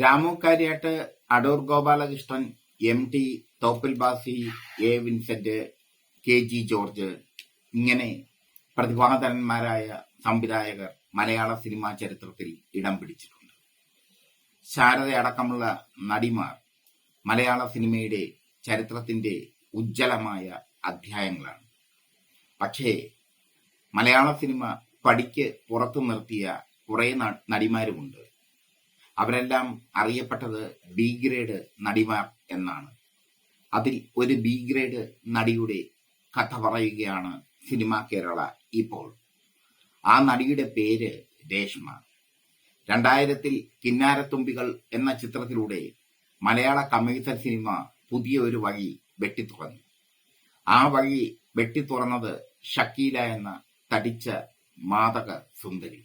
Ramu Adoor Gopalakrishnan M T Thoppil Bhasi A Vincent K G George ഇങ്ങനെ പ്രതിഭാധനന്മാരായ സംവിധായകർ മലയാള cinema ചരിത്രത്തിൽ ഇടം പിടിച്ചിട്ടുണ്ട്. ശാരദയടക്കമുള്ള നടിമാർ മലയാള സിനിമയുടെ ചരിത്രത്തിന്റെ ഉജ്ജ്വലമായ അധ്യായങ്ങളാണ്. പക്ഷേ മലയാള സിനിമ പടിക്ക് പുറത്തു നിർത്തിയ കുറെ നടിമാരുമുണ്ട്. അവരെല്ലാം അറിയപ്പെട്ടത് ബി ഗ്രേഡ് നടിമാർ എന്നാണ്. അതിൽ ഒരു ബി ഗ്രേഡ് നടിയുടെ കഥ പറയുകയാണ് സിനിമ കേരള ഇപ്പോൾ. ആ നടിയുടെ പേര് രേഷ്മ. രണ്ടായിരത്തിൽ കിന്നാരത്തുമ്പികൾ എന്ന ചിത്രത്തിലൂടെ മലയാള കമേഴ്സ്യൽ സിനിമ പുതിയ ഒരു വഴി വെട്ടിത്തുറന്നു. ആ വഴി വെട്ടിത്തുറന്നത് ഷക്കീല എന്ന തടിച്ച മാതക സുന്ദരി.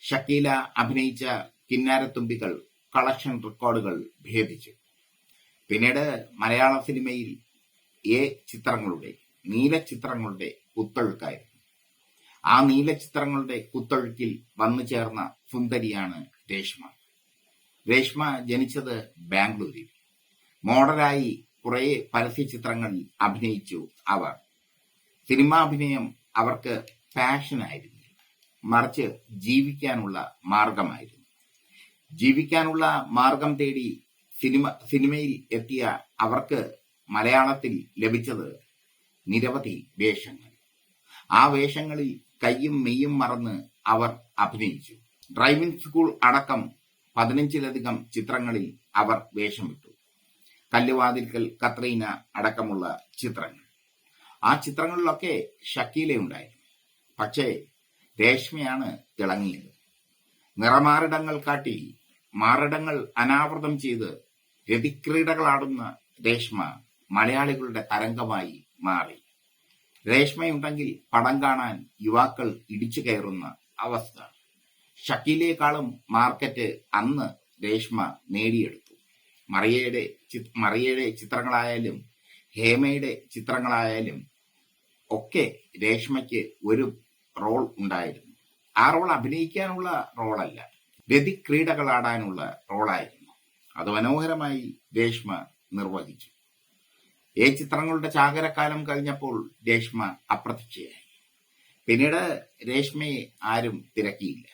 ഷക്കീല അഭിനയിച്ച കിന്നാരത്തുമ്പികൾ കളക്ഷൻ റെക്കോർഡുകൾ ഭേദിച്ചു. പിന്നീട് മലയാള സിനിമയിൽ എ ചിത്രങ്ങളുടെ നീല ചിത്രങ്ങളുടെ കുത്തൊഴുക്കായിരുന്നു. ആ നീല ചിത്രങ്ങളുടെ കുത്തൊഴുക്കിൽ വന്നു ചേർന്ന സുന്ദരിയാണ് രേഷ്മ. രേഷ്മ ജനിച്ചത് ബാംഗ്ലൂരിൽ. മോഡലായി കുറെ പരസ്യ ചിത്രങ്ങളിൽ അഭിനയിച്ചു അവർ. സിനിമാഭിനയം അവർക്ക് പാഷനായിരുന്നു. മറിച്ച് ജീവിക്കാനുള്ള മാർഗമായിരുന്നു. ജീവിക്കാനുള്ള മാർഗം തേടി സിനിമ സിനിമയിൽ എത്തിയ അവർക്ക് മലയാളത്തിൽ ലഭിച്ചത് നിരവധി വേഷങ്ങൾ. ആ വേഷങ്ങളിൽ കയ്യും മെയ്യും മറന്ന് അവർ അഭിനയിച്ചു. ഡ്രൈവിംഗ് സ്കൂൾ അടക്കം പതിനഞ്ചിലധികം ചിത്രങ്ങളിൽ അവർ വേഷമിട്ടു കല്ലുവാതിൽക്കൽ കത്രീന അടക്കമുള്ള ചിത്രങ്ങൾ. ആ ചിത്രങ്ങളിലൊക്കെ ഷക്കീലയുണ്ടായിരുന്നു പക്ഷേ രേഷ്മയാണ് തിളങ്ങിയത്. നിറമാറിടങ്ങൾ കാട്ടി മാറിടങ്ങൾ അനാവൃതം ചെയ്ത് രതിക്രീഡകളാടുന്ന രേഷ്മ മലയാളികളുടെ തരംഗമായി മാറി. രേഷ്മയുണ്ടെങ്കിൽ പടം കാണാൻ യുവാക്കൾ ഇടിച്ചു കയറുന്ന അവസ്ഥ. ഷക്കീലേക്കാളും മാർക്കറ്റ് അന്ന് രേഷ്മ നേടിയെടുത്തു. മറിയയുടെ മറിയയുടെ ചിത്രങ്ങളായാലും ഹേമയുടെ ചിത്രങ്ങളായാലും ഒക്കെ രേഷ്മയ്ക്ക് ഒരു റോൾ ഉണ്ടായിരുന്നു. ആ റോൾ അഭിനയിക്കാനുള്ള റോളല്ല. രതിക്രീഡകളാടാനുള്ള റോളായിരുന്നു. അത് മനോഹരമായി രേഷ്മ നിർവഹിച്ചു. ഈ ചിത്രങ്ങളുടെ ചാകരക്കാലം കഴിഞ്ഞപ്പോൾ രേഷ്മ അപ്രത്യക്ഷയായി. പിന്നീട് രേഷ്മയെ ആരും തിരക്കിയില്ല.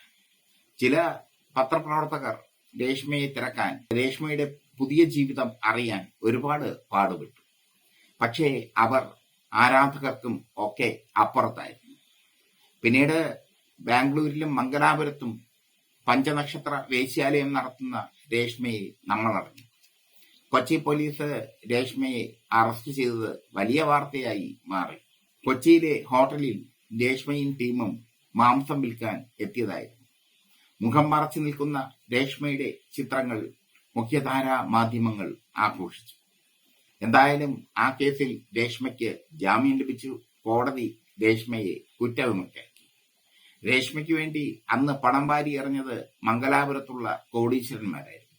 ചില പത്രപ്രവർത്തകർ രേഷ്മയെ തിരക്കാൻ രേഷ്മയുടെ പുതിയ ജീവിതം അറിയാൻ ഒരുപാട് പാടുപെട്ടു. പക്ഷേ അവർ ആരാധകർക്കും ഒക്കെ അപ്പുറത്തായിരുന്നു. പിന്നീട് ബാംഗ്ലൂരിലും മംഗലാപുരത്തും പഞ്ചനക്ഷത്ര വേശ്യാലയം നടത്തുന്ന രേഷ്മയെ നമ്മൾ അറിഞ്ഞു. കൊച്ചി പോലീസ് രേഷ്മയെ അറസ്റ്റ് ചെയ്തത് വലിയ വാർത്തയായി മാറി. കൊച്ചിയിലെ ഹോട്ടലിൽ രേഷ്മയും ടീമും മാംസം വിൽക്കാൻ എത്തിയതായിരുന്നു. മുഖം മറച്ചു നിൽക്കുന്ന രേഷ്മയുടെ ചിത്രങ്ങൾ മുഖ്യധാരാ മാധ്യമങ്ങൾ ആഘോഷിച്ചു. എന്തായാലും ആ കേസിൽ രേഷ്മയ്ക്ക് ജാമ്യം ലഭിച്ചു. കോടതി രേഷ്മയെ കുറ്റവിമുക്താക്കി രേഷ്മയ്ക്ക് വേണ്ടി അന്ന് പണം വാരി എറിഞ്ഞത് മംഗലാപുരത്തുള്ള കോടീശ്വരന്മാരായിരുന്നു.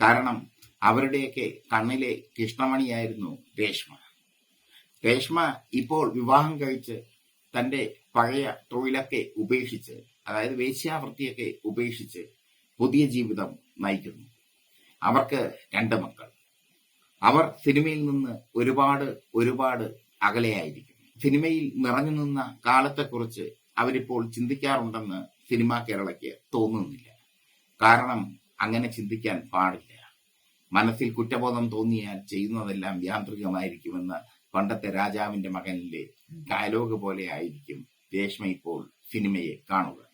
കാരണം അവരുടെയൊക്കെ കണ്ണിലെ കൃഷ്ണമണിയായിരുന്നു രേഷ്മ. രേഷ്മ ഇപ്പോൾ വിവാഹം കഴിച്ച് തന്റെ പഴയ തൊഴിലൊക്കെ ഉപേക്ഷിച്ച് അതായത് വേശ്യാവൃത്തിയൊക്കെ ഉപേക്ഷിച്ച് പുതിയ ജീവിതം നയിക്കുന്നു. അവർക്ക് രണ്ട് മക്കൾ. അവർ സിനിമയിൽ നിന്ന് ഒരുപാട് ഒരുപാട് അകലെയായിരിക്കും സിനിമയിൽ നിറഞ്ഞു നിന്ന കാലത്തെക്കുറിച്ച് അവരിപ്പോൾ ചിന്തിക്കാറുണ്ടെന്ന് സിനിമ കേരളയ്ക്ക് തോന്നുന്നില്ല. കാരണം അങ്ങനെ ചിന്തിക്കാൻ പാടില്ല. മനസ്സിൽ കുറ്റബോധം തോന്നിയാൽ ചെയ്യുന്നതെല്ലാം യാന്ത്രികമായിരിക്കുമെന്ന് പണ്ടത്തെ രാജാവിന്റെ മകനിലെ ഡയലോഗ് പോലെ ആയിരിക്കും രേഷ്മ ഇപ്പോൾ സിനിമയെ കാണുക.